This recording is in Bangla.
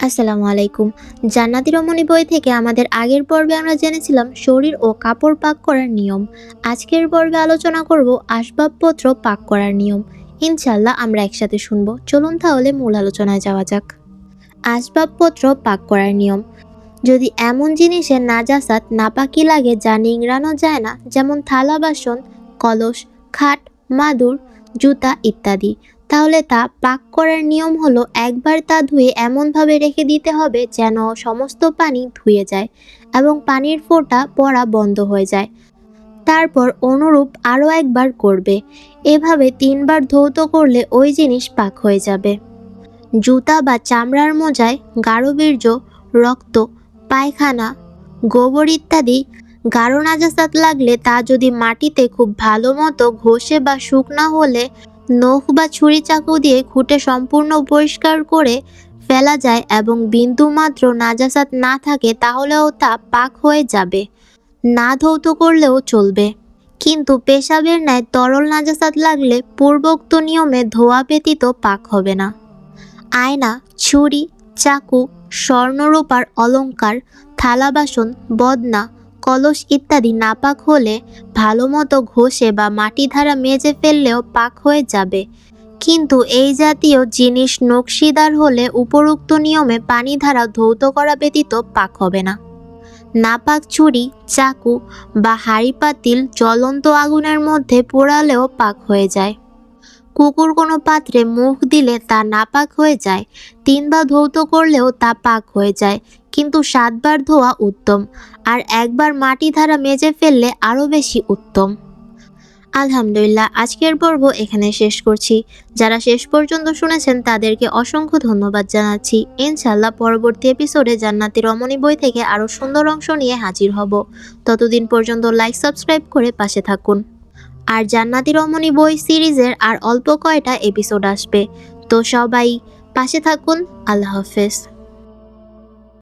আসসালামু আলাইকুম। জান্নাতি রমণী বই থেকে আমাদের আগের পর্বে আমরা জেনেছিলাম শরীর ও কাপড় পাক করার নিয়ম। আজকের পর্বে আলোচনা করব আসবাবপত্র পাক করার নিয়ম। ইনশাল্লাহ আমরা একসাথে শুনব। চলুন তাহলে মূল আলোচনায় যাওয়া যাক। আসবাবপত্র পাক করার নিয়ম। যদি এমন জিনিসের নাজাসাত নাপাকি লাগে যা নিংড়ানো যায় না, যেমন থালা বাসন, কলস, খাট, মাদুর, জুতা ইত্যাদি তাহলে তা পাক করার নিয়ম হলো একবার তা ধুয়ে এমনভাবে রেখে দিতে হবে যেন সমস্ত পানি ধুয়ে যায় এবং পানির ফোঁটা পড়া বন্ধ হয়ে যায়। তারপর অনুরূপ আরও একবার করবে। এভাবে তিনবার ধৌত করলে ওই জিনিস পাক হয়ে যাবে। জুতা বা চামড়ার মোজায় গাঢ়বীর্য রক্ত, পায়খানা, গোবর ইত্যাদি গাঢ় নাজাসাত লাগলে তা যদি মাটিতে খুব ভালো মতো ঘষে বা শুকনা হলে নখ বা ছুরি চাকু দিয়ে খুঁটে সম্পূর্ণ পরিষ্কার করে ফেলা যায় এবং বিন্দুমাত্র নাজাসাত না থাকে তাহলেও তা পাক হয়ে যাবে। না ধৌত করলেও চলবে। কিন্তু পেশাবের ন্যায় তরল নাজাসাত লাগলে পূর্বোক্ত নিয়মে ধোয়া ব্যতীত পাক হবে না। আয়না, ছুরি, চাকু, স্বর্ণরূপার অলংকার, থালা বাসন, বদনা কলস ইত্যাদি নাপাক হলে ভালো মতো ঘষে বা মাটি ধারা মেজে ফেললেও পাক হয়ে যাবে। কিন্তু এই জাতীয় জিনিস নকশিদার হলে উপরোক্ত নিয়মে পানি ধারা ধৌত করা ব্যতীত পাক হবে না। নাপাক ছুরি, চাকু বা হাড়ি পাতিল জ্বলন্ত আগুনের মধ্যে পোড়ালেও পাক হয়ে যায়। কুকুর কোনো পাত্রে মুখ দিলে তা নাপাক হয়ে যায় তিনবার ধৌত করলেও তা পাক হয়ে যায়, কিন্তু সাতবার ধোয়া উত্তম, আর একবার মাটি ধারা মেজে ফেললে আরও বেশি উত্তম। আলহামদুলিল্লাহ, আজকের পর্ব এখানে শেষ করছি। যারা শেষ পর্যন্ত শুনেছেন, তাদেরকে অসংখ্য ধন্যবাদ জানাচ্ছি। ইনশাল্লাহ পরবর্তী এপিসোডে জান্নাতি রমণী বই থেকে আরও সুন্দর অংশ নিয়ে হাজির হব। ততদিন পর্যন্ত লাইক সাবস্ক্রাইব করে পাশে থাকুন। আর জান্নাতি রমণী বই সিরিজের আর অল্প কয়টা এপিসোড আসবে। তো সবাই পাশে থাকুন। আল্লাহ হাফেজ।